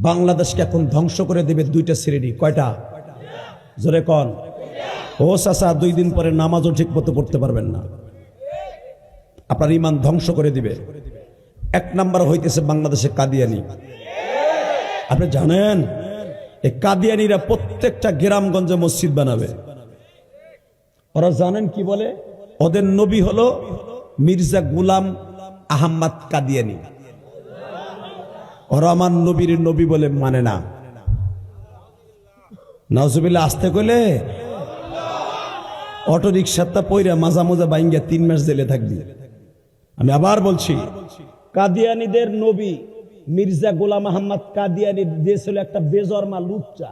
বাংলাদেশকে এখন ধ্বংস করে দেবে দুইটা শ্রেণি। কয়টা? জোরে কন। ও চাচা, দুই দিন পরে নামাজও ঠিক মতো পড়তে পারবেন না। আপনার ইমান ধ্বংস করে দিবে। এক নাম্বার হইতেছে বাংলাদেশে কাদিয়ানি। আপনি জানেন? এই কাদিয়ানিরা প্রত্যেকটা গ্রামগঞ্জে মসজিদ বানাবে। ওরা জানেন কি বলে? ওদের নবী হলো মির্জা গুলাম আহম্মদ কাদিয়ানি। ওরা আমার নবীর নবী বলে মানে না। নজবিল্লা আসতে কইলে? অটো রিক্সাটা পইরা মাজা মাজা বাইঙ্গা তিন মাস জেলে থাকবি। আমি আবার বলছি, কাদিয়ানিদের নবী মির্জা গোলাম আহম্মদ কাদিয়ানি দিয়েছিল একটা বেজরমা লুচ্চা।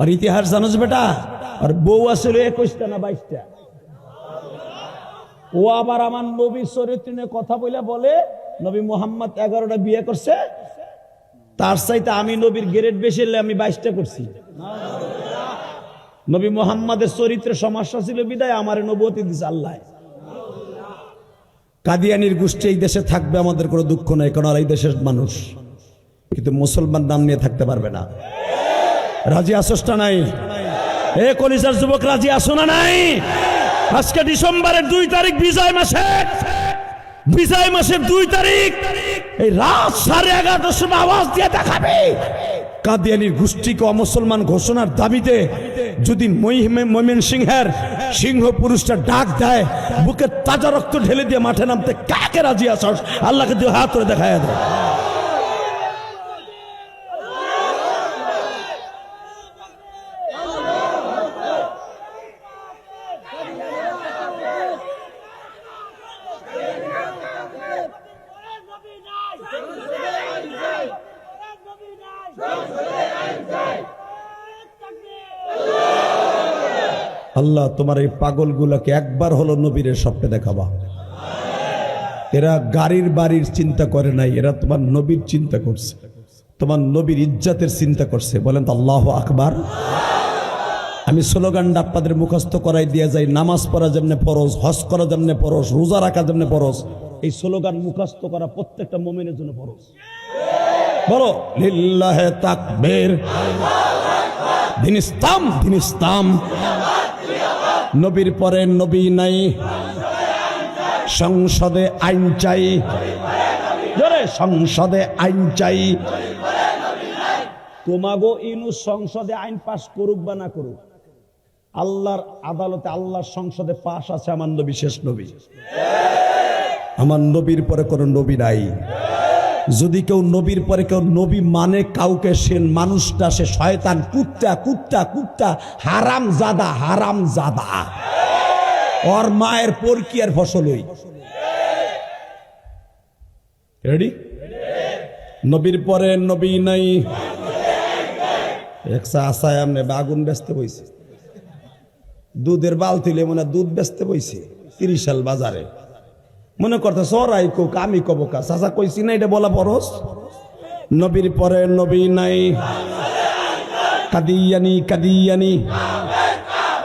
আর ইতিহাস জানোস বেটা? আর বউ আসছিল একুশটা না বাইশটা। ও আবার আমার নবীর চরিত্র কথা বলে বলে নবী মোহাম্মদ এগারোটা বিয়ে করছে। তার চাইতে আমি নবীর গ্রেড বেশি হলে আমি বাইশটা করছি। নবী মোহাম্মদের চরিত্রে সমস্যা ছিল বিদায়, আমার নবতী দিছে আল্লাহ। কাদিয়ানির গোষ্ঠী এই দেশে থাকবে, আমাদের কোনো দুঃখ নাই, কারণ এই দেশের মানুষ। কিন্তু মুসলমান নাম নিয়ে থাকতে পারবে না। রাজি আসসটা নাই? এ কলিজার যুবক, রাজি আসো না নাই? আজকে ডিসেম্বরের দুই তারিখ, বিজয় মাসে বিজয় মাসের দুই তারিখ। এই রাত সাড়ে এগারোটার সময় আওয়াজ দিয়ে দেখাবে। কাদিয়ানির গোষ্ঠীকে অমুসলমান ঘোষণার দাবিতে যদি ময়মেন সিংহের সিংহ পুরুষটা ডাক দেয়, বুকে তাজা রক্ত ঢেলে দিয়ে মাঠে নামতে কাকে রাজি আসাস আল্লাহকে দিয়ে হাত করে দেখায় দেয় আল্লাহ তোমার এই পাগলগুলোকে একবার হলো নবীরের স্বপ্নে দেখাবা। এরা গাড়ির বাড়ির চিন্তা করে নাই, এরা তোমার নবীর চিন্তা করছে। তোমার নবীর ইজ্জাতের চিন্তা করছে। বলেন তো, আল্লাহ আকবার। আমি স্লোগানটা আপনাদের মুখস্থ করাই দিয়ে যাই, নামাজ পড়া যেমনে ফরজ, হজ করা যেমনে ফরজ, রোজা রাখা যেমনে ফরজ, এই স্লোগান মুখস্থ করা প্রত্যেকটা মোমেনের জন্য ফরজ। বলো, লিল্লাহে তাকবীর। দিন ইসলাম দিন ইসলাম। নবীর পরে নবী নাই। সংসদে আইন চাই। সংসদে আইন চাই। তোমাগো ইনু সংসদে আইন পাশ করুক বা না করুক, আল্লাহর আদালতে আল্লাহর সংসদে পাশ আছে আমার নবী, শেষ নবী। আমার নবীর পরে কোনো নবী নাই। যদি কেউ নবীর পরে কেউ নবী মানে কাউকে, সে মানুষটা, সে শয়তান, কুত্তা কুত্তা কুত্তা, হারাম জাদা হারাম জাদা। ওর মায়ের পরকিয়ার ফসল হই রেডি নবীর পরে নবী নাই। একসা আশায় আমনে বাগুন বেচতে বইছে। দুধের বালতিলে মনে দুধ বেচতে বইছে। তিরিশ সাল বাজারে। মনে করতে সরাই কোক, আমি কব কা? চাচা কইছি না, এটা বলা পরস নবীর পরে নবী নাই। কাদিয়ানি কাদিয়ানি।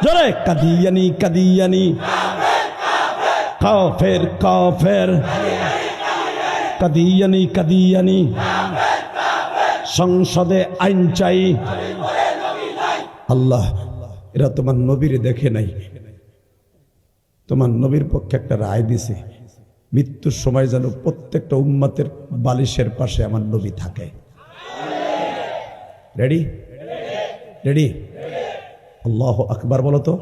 জোরে, কাদিয়ানি কাদিয়ানি। কাফের কাফের। কাদিয়ানি কাদিয়ানি। সংসদে আইন চাই। আল্লাহ, এরা তোমার নবীরে দেখে নাই। তোমার নবীর পক্ষে একটা রায় দিছে। মৃত্যুর সময় যেন প্রত্যেকটা উম্মাতের বালিশের পাশে আমার নবী থাকে। রেডি রেডি আল্লাহ আকবার বলো তো?